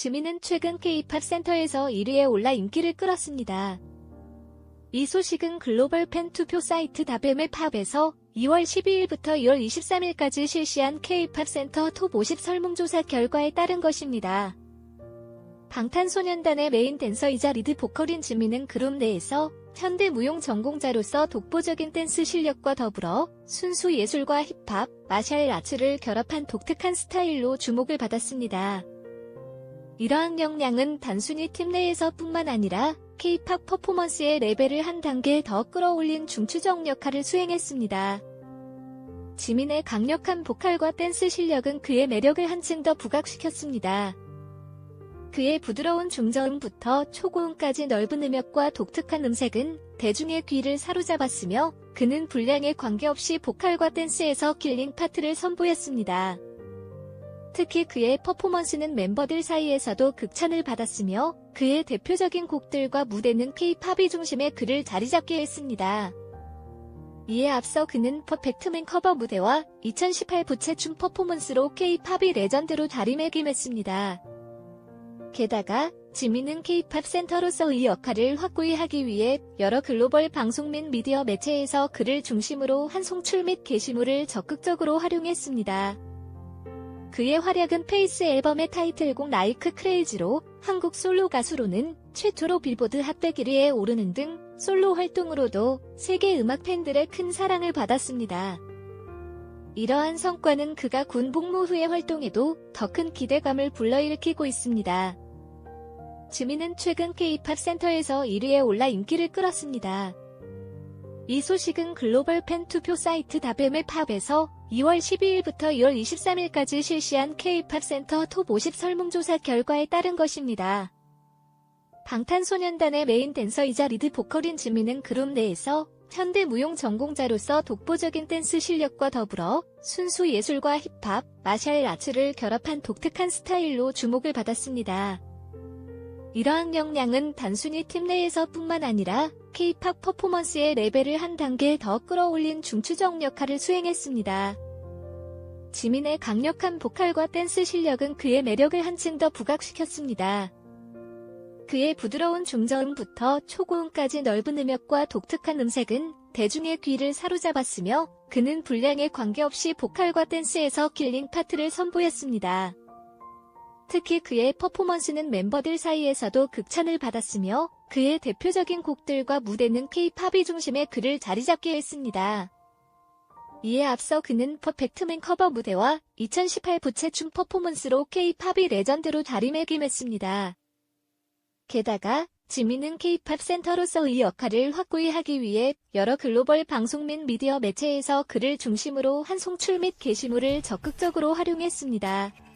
지민은 최근 K-팝 센터에서 1위에 올라 인기를 끌었습니다. 이 소식은 글로벌 팬 투표 사이트 다베메 팝에서 2월 12일부터 2월 23일까지 실시한 K-팝 센터 톱 50 설문조사 결과에 따른 것입니다. 방탄소년단의 메인 댄서이자 리드 보컬인 지민은 그룹 내에서 현대 무용 전공자로서 독보적인 댄스 실력과 더불어 순수 예술과 힙합, 마샬 아츠를 결합한 독특한 스타일로 주목을 받았습니다. 이러한 역량은 단순히 팀 내에서 뿐만 아니라 K-팝 퍼포먼스의 레벨을 한 단계 더 끌어올린 중추적 역할을 수행했습니다. 지민의 강력한 보컬과 댄스 실력은 그의 매력을 한층 더 부각시켰습니다. 그의 부드러운 중저음부터 초고음까지 넓은 음역과 독특한 음색은 대중의 귀를 사로잡았으며 그는 분량에 관계없이 보컬과 댄스에서 킬링 파트를 선보였습니다. 특히 그의 퍼포먼스는 멤버들 사이에서도 극찬을 받았으며 그의 대표적인 곡들과 무대는 K-팝이 중심에 그를 자리잡게 했습니다. 이에 앞서 그는 퍼펙트맨 커버 무대와 2018 부채춤 퍼포먼스로 K-팝이 레전드로 자리매김했습니다. 게다가 지민은 K-팝 센터로서 이 역할을 확고히 하기 위해 여러 글로벌 방송 및 미디어 매체에서 그를 중심으로 한 송출 및 게시물을 적극적으로 활용했습니다. 그의 활약은 페이스 앨범의 타이틀곡 나이크 크레이지로 한국 솔로 가수로는 최초로 빌보드 핫백 1위에 오르는 등 솔로 활동으로도 세계 음악 팬들의 큰 사랑을 받았습니다. 이러한 성과는 그가 군 복무 후의 활동에도 더 큰 기대감을 불러일으키고 있습니다. 지민은 최근 K-팝 센터에서 1위에 올라 인기를 끌었습니다. 이 소식은 글로벌 팬 투표 사이트 다베메 팝에서 2월 12일부터 2월 23일까지 실시한 K-팝 센터 톱 50 설문조사 결과에 따른 것입니다. 방탄소년단의 메인 댄서이자 리드 보컬인 지민은 그룹 내에서 현대 무용 전공자로서 독보적인 댄스 실력과 더불어 순수 예술과 힙합, 마샬 아츠를 결합한 독특한 스타일로 주목을 받았습니다. 이러한 역량은 단순히 팀 내에서 뿐만 아니라 K-팝 퍼포먼스의 레벨을 한 단계 더 끌어올린 중추적 역할을 수행했습니다. 지민의 강력한 보컬과 댄스 실력은 그의 매력을 한층 더 부각시켰습니다. 그의 부드러운 중저음부터 초고음까지 넓은 음역과 독특한 음색은 대중의 귀를 사로잡았으며 그는 분량에 관계없이 보컬과 댄스에서 킬링 파트를 선보였습니다. 특히 그의 퍼포먼스는 멤버들 사이에서도 극찬을 받았으며 그의 대표적인 곡들과 무대는 K-팝이 중심에 그를 자리잡게 했습니다. 이에 앞서 그는 퍼펙트맨 커버 무대와 2018 부채춤 퍼포먼스로 K-팝이 레전드로 자리매김했습니다. 게다가 지민은 K-팝 센터로서 이 역할을 확고히 하기 위해 여러 글로벌 방송 및 미디어 매체에서 그를 중심으로 한 송출 및 게시물을 적극적으로 활용했습니다.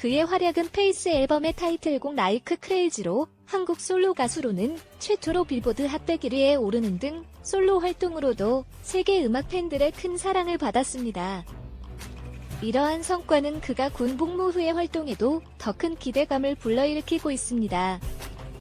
그의 활약은 페이스 앨범의 타이틀곡 나이크 크레이지로 한국 솔로 가수로는 최초로 빌보드 핫백 1위에 오르는 등 솔로 활동으로도 세계 음악 팬들의 큰 사랑을 받았습니다. 이러한 성과는 그가 군 복무 후의 활동에도 더 큰 기대감을 불러일으키고 있습니다.